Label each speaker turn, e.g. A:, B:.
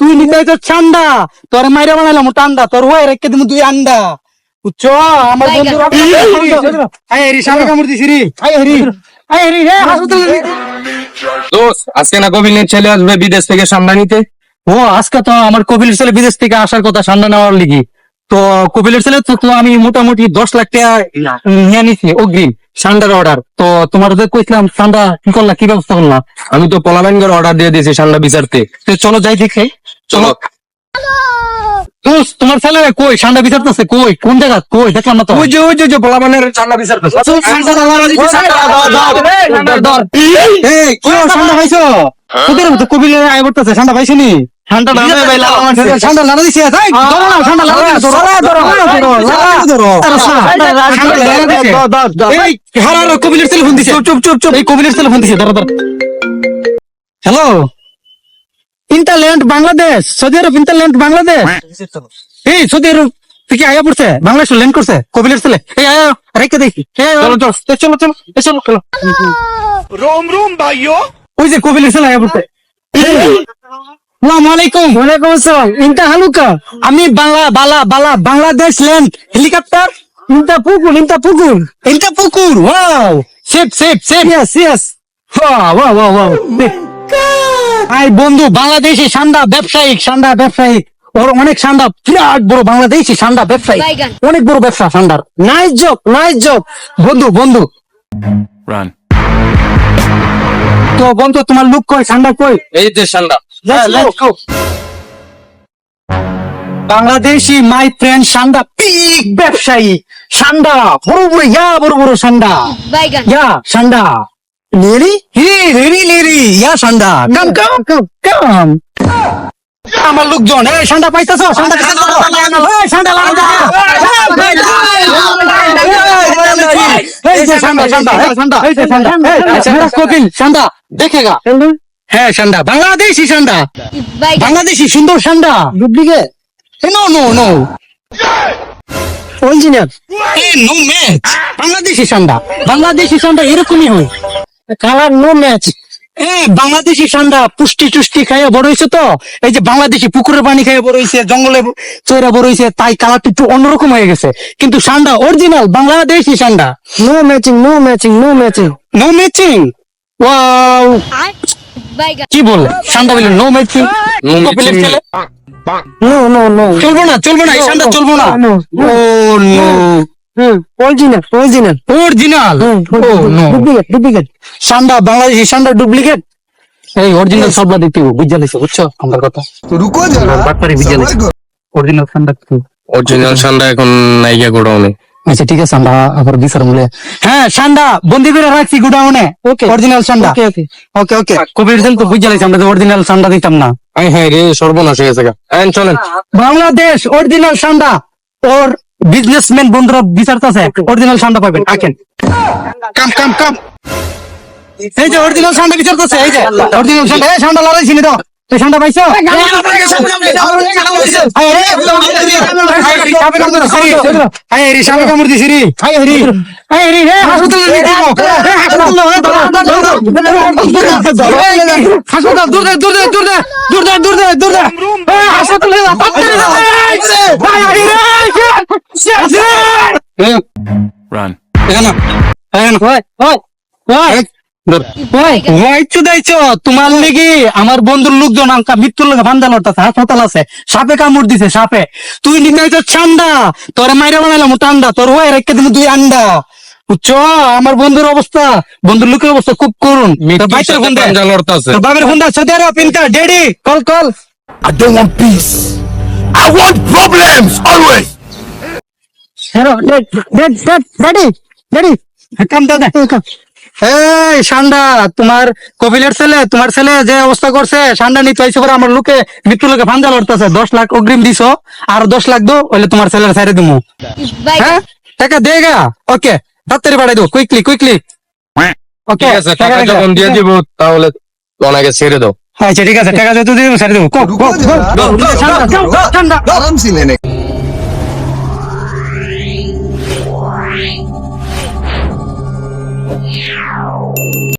A: তুই নিতে তো ঠান্ডা তোর মাইরা বানাইলাম ঠান্ডা তোর হয়ে রেখে দিমু তুই আন্ডা বুঝছ আমার বন্ধু আই হেরি সামনে কামড় দিছি রে আই হেরি আই হেরি হে হাসপাতালে।
B: দোষ আজকে না কবিলের ছেলে আসবে বিদেশ থেকে সামনে নিতে
A: ও আজকে তো আমার কপিলের ছেলে বিদেশ থেকে আসার কথা ঠান্ডা নেওয়ার লিগি তো কপিলের ছেলে তো তো আমি মোটামুটি দশ লাখ টাকা নিয়ে নিছি অগ্রিম ঠান্ডার অর্ডার তো তোমার তো কইছিলাম সান্ডা কি করলা কি ব্যবস্থা করলা?
B: আমি তো পোলাবেঙ্গের অর্ডার দিয়ে দিয়েছি সান্ডা বিচারতে।
A: তো চলো যাই দেখে।
B: চলো।
A: তোমার ছেলে কই ঠান্ডা বিচারতেছে কই কোন জায়গা কই দেখলাম না তো
B: ওই যে ওই যে যে পোলাবেনের ঠান্ডা বিচারতে
A: এই, ঠান্ডা পাইছো তোদের মতো কপিলে আয় করতেছে ঠান্ডা পাইছো নি ঠান্ডা ঠান্ডা লাগা দিছে এই, ধরো ঠান্ডা লাগা ধরো ধরো ধরো ধরো দিছে এই হারা হারা কপিলের ছেলে ফোন দিছে চুপ চুপ চুপ এই কপিলের ছেলে ফোন দিছে ধরো ধরো হ্যালো ইন্টারল্যান্ড বাংলাদেশ সৌদি আরব ইন্টারল্যান্ড বাংলাদেশ এই সৌদি আরব থেকে আয়া পড়ছে বাংলাদেশ ল্যান্ড করছে কপিলের ছেলে। এই আয়া রেখে দেখি চলো চলো। চলো চলো চলো চলো।
C: রোম রোম ভাইও
A: ওই যে কপিলের ছেলে আয়া পড়ছে। আমি বাংলা বালা বালা বাংলাদেশ ল্যান্ড হেলিকপ্টার। ইন্তা পুকুর ইন্তা পুকুর। ইন্তা পুকুর wow safe safe safe yes yes wow wow wow I বন্ধু বাংলাদেশি সান্ডা ব্যবসায়িক সান্ডা ব্যবসায়িক। ওর অনেক সান্ডা বিরাট বড় বাংলাদেশি সান্ডা ব্যবসায়ী অনেক বড় ব্যবসা সান্ডার নাইস জব নাইস জব। বন্ধু বন্ধু।
B: রান
A: তো বন্ধু তোমার লুক কই সান্ডা কই
B: এই যে
A: Let's go. Bangladeshi my friend সান্ডা পিক ব্যবসায়ী। সান্ডা বড় বড় ইয়া বড় বড় সান্ডা
D: বাইগান।
A: ইয়া সান্ডা লিরি হি লিরি লিরি ইয়া সান্ডা কাম কাম কাম কাম আমার লোকজন এই সান্ডা পাইতাছো সান্ডা সান্ডা সান্ডা দেখেগা হ্যাঁ সান্ডা বাংলাদেশি সান্ডা বাংলাদেশি সুন্দর সান্ডা duplicate no no no original no match Bangladeshi সান্ডা বাংলাদেশি সান্ডা এরকমই হয় কালার নো ম্যাচ এ বাংলাদেশি সান্ডা পুষ্টি টুষ্টি খাইয়া বড় হয়েছে তো। এই যে বাংলাদেশি পুকুরের পানি খাইয়া বড় হয়েছে জঙ্গলে চৈরা বড় হয়েছে তাই কালারটা একটু অন্যরকম হয়ে গেছে। কিন্তু সান্ডা অরিজিনাল বাংলাদেশি সান্ডা। No matching no matching no matching no matching wow কি বলে? সান্ডা বলে নো ম্যাচিং
B: matching.
A: ছেলে? নো নো নো চলবো না চলবো না এই সান্ডা চলবো না। ও নো
E: অরিজিনাল অরিজিনাল
A: সান্ডা সান্ডা ডুপ্লিকেট অরিজিনাল দিতে বুঝা বুঝছ? কথা। অরিজিনাল
B: এখন গোডাউনে।
A: আচ্ছা, ঠিক আছে হ্যাঁ সান্ডা বন্দি করে রাখছি
E: ওকে
A: অরিজিনাল সান্ডা।
E: ওকে ওকে
A: ওকে বুঝা আমরা দিতাম না।
B: হ্যাঁ সর্বনাশ
A: বাংলাদেশ অরিজিনাল সান্ডা। ওর বিজনেসম্যান বন্ধুরা বিচারতেছে অরিজিনাল সান্ডা পাবেন আকেন। কাম কাম কাম। এই যে অরিজিনাল সান্ডা বিচারতেছে এই যে অরিজিনাল সান্ডা এই সান্ডা লড়াইছি চিনি তো সান্ডা পাইছো সামনে কামড় দিছি রে আয় রে আয় রে রে হাসপাতালে নিয়ে হাসপাতাল দূর দে দূর দে দূর দে দূর দে দূর দে দূর দে হাসপাতালে
B: রান
A: এখানে এখানে ওই ওই ওই তোমার লেগে আমার বন্ধুর লোকজন মৃত্যুর লোকে ফান্দা লড়তাছে হাসপাতাল আছে। সাপে কামড় দিছে সাপে। তুই নিতে হইছো ঠান্ডা তোর মাইরা বানাইলাম ঠান্ডা তোর হয়ে রেখে দিবি দুই আন্ডা। বুঝছ? আমার বন্ধুর অবস্থা বন্ধুর লোকের অবস্থা খুব করুন ফোন তোর বাবার phone daddy call call
C: I don't want peace. Want problems always.
A: এই সান্ডা তোমার কপিলের ছেলে তোমার ছেলে যে অবস্থা করছে সান্ডা নিতে হয়েছে পরে আমার লোকে মৃত্যু লোকে ফান্দা লড়তেছে। দশ লাখ অগ্রিম দিছো আর দশ লাখ দো হইলে তোমার ছেলের সাইডে দিমু। হ্যাঁ? টাকা দেগা ওকে তাড়াতাড়ি বাড়াই দাও কুইকলি কুইকলি ওকে
B: ঠিক টাকা যখন দিয়ে দিব তাহলে ওনাকে ছেড়ে দাও।
A: আচ্ছা ঠিক আছে টাকা যত দিয়ে সাইডে দেবো গো গো